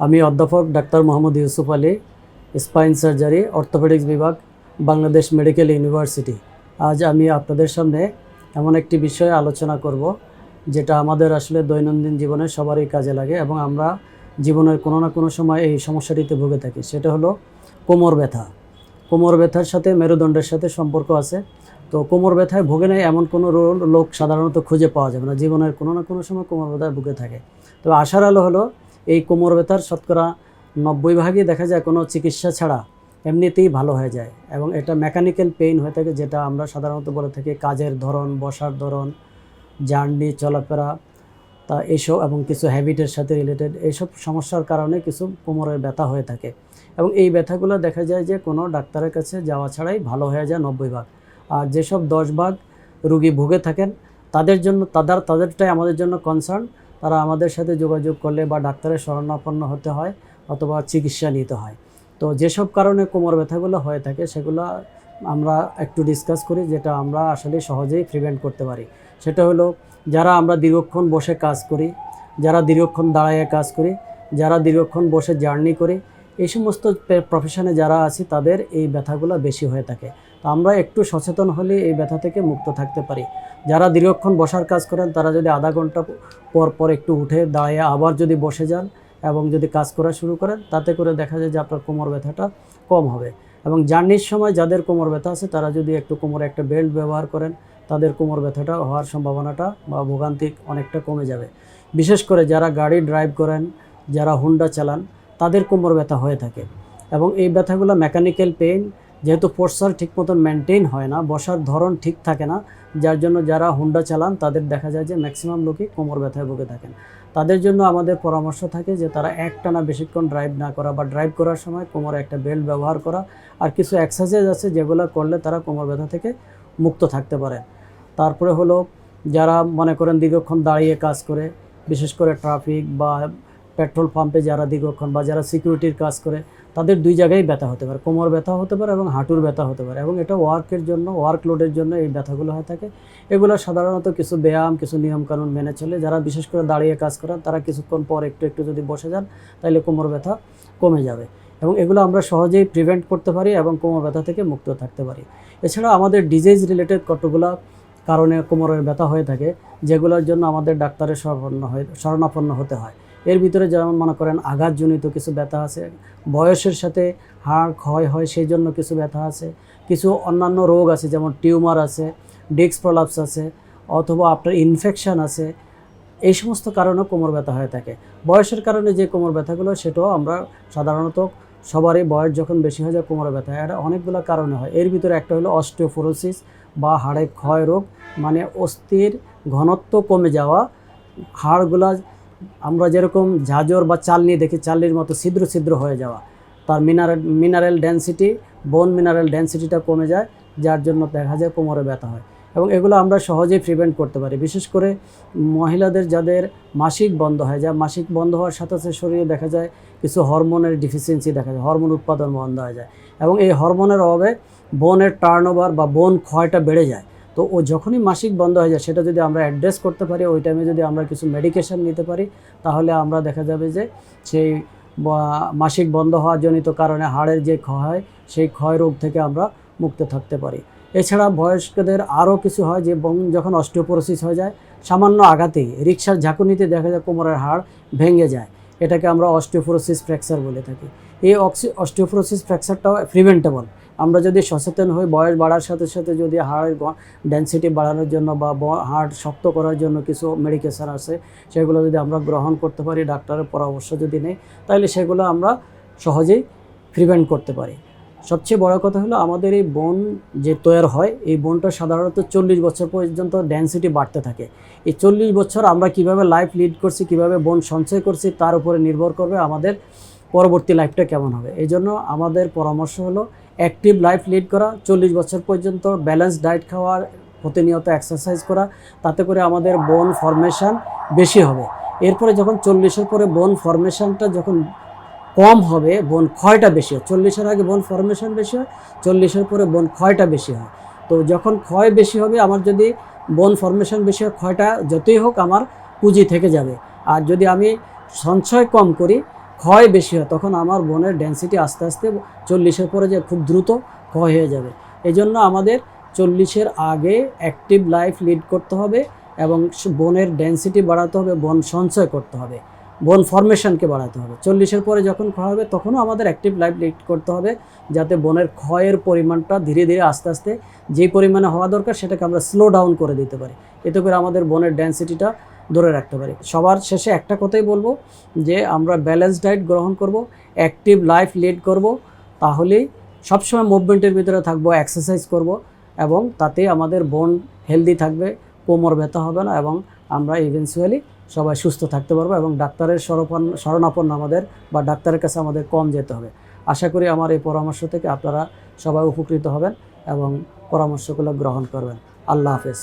আমি অধ্যাপক doctor Mohammad Yusuf Ali, spine surgery, orthopaedics বিভাগ, বাংলাদেশ মেডিকেল ইউনিভার্সিটি। আজ আমি আপনাদের সামনে এমন একটি বিষয়ে আলোচনা করব, যেটা আমাদের আসলে দৈনন্দিন জীবনে সবারই কাজে লাগে এবং আমরা জীবনের কোনো না কোনো সময় এই সমস্যাটিতে ভুগে থাকি। সেটা হলো কোমর ব্যথা। কোমর ব্যথার সাথে মেরুদণ্ডের সাথে সম্পর্ক আছে। তো কোমর ব্যথায় ভুগে নেয় এমন কোনো লোক সাধারণত খুঁজে পাওয়া যাবে না। জীবনের কোনো না কোনো সময় কোমর ব্যথায় ভুগে থাকে। তবে আশার আলো হলো এই কোমর ব্যথার শতকরা নব্বই ভাগই দেখা যায় কোনো চিকিৎসা ছাড়া, এমনিতেই ভালো হয়ে যায়। এবং এটা মেকানিক্যাল পেইন হয়ে থাকে যেটা আমরা সাধারণত বলে থাকি কাজের ধরন, বসার ধরন, জার্নি, চলাফেরা, তা এইসব এবং কিছু হ্যাবিটের সাথে রিলেটেড এইসব সমস্যার কারণে কিছু কোমরের ব্যথা হয়ে থাকে। এবং এই ব্যথাগুলো দেখা যায় যে কোনো ডাক্তারের কাছে যাওয়া ছাড়াই ভালো হয়ে যায় নব্বই ভাগ। আর যেসব দশ ভাগ রুগী ভুগে থাকেন, তাদের জন্য, তাদের, তাদেরটাই আমাদের জন্য কনসার্ন তারা আমাদের সাথে যোগাযোগ করলে বা ডাক্তারের শরণাপন্ন হতে হয় অথবা চিকিৎসা নিতে হয়। তো যেসব কারণে কোমর ব্যথাগুলো হয়ে থাকে সেগুলো আমরা একটু ডিসকাস করি, যেটা আমরা আসলে সহজেই প্রিভেন্ট করতে পারি। সেটা হলো যারা আমরা দীর্ঘক্ষণ বসে কাজ করি, যারা দীর্ঘক্ষণ দাঁড়াইয়ে কাজ করি, যারা দীর্ঘক্ষণ বসে জার্নি করি এই সমস্ত প্রফেশনে যারা আছি, তাদের এই ব্যথাগুলো বেশি হয়ে থাকে। তো আমরা একটু সচেতন হলে এই ব্যথা থেকে মুক্ত থাকতে পারি। যারা দীর্ঘক্ষণ বসার কাজ করেন, তারা যদি আধা ঘণ্টা পর পর একটু উঠে দাঁড়িয়ে, আবার যদি বসে যান এবং যদি কাজ করা শুরু করেন, তাতে করে দেখা যায় যে আপনার কোমর ব্যথাটা কম হবে। এবং জার্নির সময় যাদের কোমর ব্যথা আছে, তারা যদি একটু কোমরে একটা বেল্ট ব্যবহার করেন, তাদের কোমর ব্যথাটা হওয়ার সম্ভাবনাটা বা ভোগান্তি অনেকটা কমে যাবে। বিশেষ করে যারা গাড়ি ড্রাইভ করেন, যারা হুন্ডা চালান তাদের কোমর ব্যথা হয়ে থাকে। এবং এই ব্যথাগুলো মেকানিক্যাল পেইন যেহেতু পোস্টার ঠিক মতন মেনটেন হয় না, বসার ধরন ঠিক থাকে না, যার জন্য যারা হুন্ডা চালান, তাদের দেখা যায় যে ম্যাক্সিমাম লোকই কোমর ব্যথায় ভুগে থাকেন। তাদের জন্য আমাদের পরামর্শ থাকে যে তারা একটানা বেশিক্ষণ ড্রাইভ না করা বা ড্রাইভ করার সময় কোমরে একটা বেল্ট ব্যবহার করা, আর কিছু এক্সারসাইজ আছে যেগুলো করলে তারা কোমর ব্যথা থেকে মুক্ত থাকতে পারে। তারপরে হলো যারা মনে করেন দীর্ঘক্ষণ দাঁড়িয়ে কাজ করে, বিশেষ করে ট্রাফিক বা পেট্রোল পাম্পে যারা দীর্ঘক্ষণ বা যারা সিকিউরিটির কাজ করে, তাদের দুই জায়গায় ব্যথা হতে পারে। কোমর ব্যথা হতে পারে এবং হাঁটুর ব্যথা হতে পারে এবং এটা ওয়ার্কের জন্য, ওয়ার্কলোডের জন্য এই ব্যথাগুলো হয়ে থাকে। এগুলো সাধারণত কিছু ব্যায়াম, কিছু নিয়মকানুন মেনে চলে। যারা বিশেষ করে দাঁড়িয়ে কাজ করেন, তারা কিছুক্ষণ পর একটু একটু যদি বসে যান, তাহলে কোমর ব্যথা কমে যাবে এবং এগুলো আমরা সহজেই প্রিভেন্ট করতে পারি এবং কোমর ব্যথা থেকে মুক্ত থাকতে পারি। এছাড়া আমাদের ডিজিজ রিলেটেড কতগুলো কারণে কোমরের ব্যথা হয়ে থাকে, যেগুলোর জন্য আমাদের ডাক্তারের শরণাপন্ন শরণাপন্ন হতে হয়। এর ভিতরে যেমন মনে করেন আঘাতজনিত কিছু ব্যথা আছে, বয়সের সাথে হাড় ক্ষয় হয় সেই জন্য কিছু ব্যথা আছে, কিছু অন্যান্য রোগ আছে যেমন টিউমার আছে, ডিস্ক প্রলাপস আছে, অথবা আপনার ইনফেকশান আছে, এই সমস্ত কারণেও কোমর ব্যথা হয়ে থাকে। বয়সের কারণে যে কোমর ব্যথাগুলো, সেটাও আমরা সাধারণত সবারই বয়স যখন বেশি হয়ে যায় কোমর ব্যথা এটা অনেকগুলো কারণে হয়। এর ভিতরে একটা হলো অস্টিওফোরোসিস বা হাড়ে ক্ষয় রোগ মানে অস্থির ঘনত্ব কমে যাওয়া, হাড়গুলা আমরা যেরকম ঝাঁঝর বা চালনি দেখি চালনির মতো ছিদ্র ছিদ্র হয়ে যাওয়া। তার mineral mineral density bone mineral ডেন্সিটিটা কমে যায়, যার জন্য দেখা যায় কোমরে ব্যথা হয়। এবং এগুলো আমরা সহজেই প্রিভেন্ট করতে পারি। বিশেষ করে মহিলাদের যাদের মাসিক বন্ধ হয়, যা মাসিক বন্ধ হওয়ার সাথে সাথে শরীরে দেখা যায় কিছু হরমোনের ডিফিসিয়েন্সি দেখা যায় হরমোন উৎপাদন বন্ধ হয়ে যায়। এবং এই হরমোনের অভাবে বোনের টার্নওভার বা বোন ক্ষয়টা বেড়ে যায়। তো ও যখনই মাসিক বন্ধ হয়ে যায়, সেটা যদি আমরা অ্যাড্রেস করতে পারি, ওই টাইমে যদি আমরা কিছু মেডিকেশন নিতে পারি, তাহলে আমরা দেখা যাবে যে সেই মাসিক বন্ধ হওয়ার জনিত কারণে হাড়ের যে ক্ষয়, সেই ক্ষয় রোগ থেকে আমরা মুক্ত থাকতে পারি। এছাড়া বয়স্কদের আরও কিছু হয় যে যখন অস্টিওপোরোসিস হয়ে যায়, সামান্য আঘাতেই রিক্সার ঝাঁকুনিতে দেখা যায় কোমরের হাড় ভেঙে যায়। এটাকে আমরা অস্টিওপোরোসিস ফ্র্যাকচার বলে থাকি। এই অক্সি অস্টিওপোরোসিস ফ্র্যাকচারটাও প্রিভেন্টেবল আমরা যদি সচেতন হই, বয়স বাড়ার সাথে সাথে যদি হাড়ের ডেন্সিটি বাড়ানোর জন্য বা হাড় শক্ত করার জন্য কিছু মেডিকেশন আছে, সেগুলো যদি আমরা গ্রহণ করতে পারি, ডাক্তারের পরামর্শ যদি নেই, তাহলে সেগুলো আমরা সহজেই প্রিভেন্ট করতে পারি। সবচেয়ে বড় কথা হলো, আমাদের এই বোন যে তৈরি হয়, এই বোনটা সাধারণত চল্লিশ বছর পর্যন্ত ডেন্সিটি বাড়তে থাকে। এই চল্লিশ বছর আমরা কীভাবে লাইফ লিড করছি, কীভাবে বোন সঞ্চয় করছি, তার উপরে নির্ভর করবে আমাদের পরবর্তী লাইফটা কেমন হবে। এই জন্য আমাদের পরামর্শ হলো অ্যাক্টিভ লাইফ লিড করা, চল্লিশ বছর পর্যন্ত ব্যালেন্স ডায়েট খাওয়ার প্রতিনিয়ত এক্সারসাইজ করা, তাতে করে আমাদের বোন ফরমেশন বেশি হবে। এরপরে যখন চল্লিশের পরে বোন ফরমেশনটা যখন কম হবে, বোন ক্ষয়টা বেশি হয়। চল্লিশের আগে বোন ফরমেশন বেশি হয়, চল্লিশের পরে বোন ক্ষয়টা বেশি হয়। তো যখন ক্ষয় বেশি হবে, আমার যদি বোন ফরমেশন বেশি হয়, ক্ষয়টা যতই হোক আমার পুঁজি থেকে যাবে। আর যদি আমি সঞ্চয় কম করি ক্ষয় বেশি হয়, তখন আমার বোনের ডেন্সিটি আস্তে আস্তে চল্লিশের পরে যে খুব দ্রুত ক্ষয় হয়ে যাবে। এই জন্য আমাদের চল্লিশের আগে অ্যাক্টিভ লাইফ লিড করতে হবে এবং বনের ডেন্সিটি বাড়াতে হবে, বন সঞ্চয় করতে হবে, বন ফরমেশনকে বাড়াতে হবে। চল্লিশের পরে যখন ক্ষয় হবে, তখনও আমাদের অ্যাক্টিভ লাইফ লিড করতে হবে যাতে বনের ক্ষয়ের পরিমাণটা ধীরে ধীরে আস্তে আস্তে যেই পরিমাণে হওয়া দরকার, সেটাকে আমরা স্লো ডাউন করে দিতে পারি। এতে করে আমাদের বনের ডেন্সিটিটা ধরে রাখতে পারি। সবার শেষে একটা কথাই বলব যে, আমরা ব্যালেন্স ডায়েট গ্রহণ করব অ্যাক্টিভ লাইফ লিড করব, তাহলেই সবসময় মুভমেন্টের ভিতরে থাকব এক্সারসাইজ করব এবং তাতে আমাদের বোন হেলদি থাকবে, কোমর ব্যথা হবে না এবং আমরা ইভেন্চুয়ালি সবাই সুস্থ থাকতে পারব এবং ডাক্তারের শরণাপন্ন শরণাপন্ন আমাদের বা ডাক্তারের কাছে আমাদের কম যেতে হবে। আশা করি আমার এই পরামর্শ থেকে আপনারা সবাই উপকৃত হবেন এবং পরামর্শগুলো গ্রহণ করবেন। আল্লাহ হাফেজ।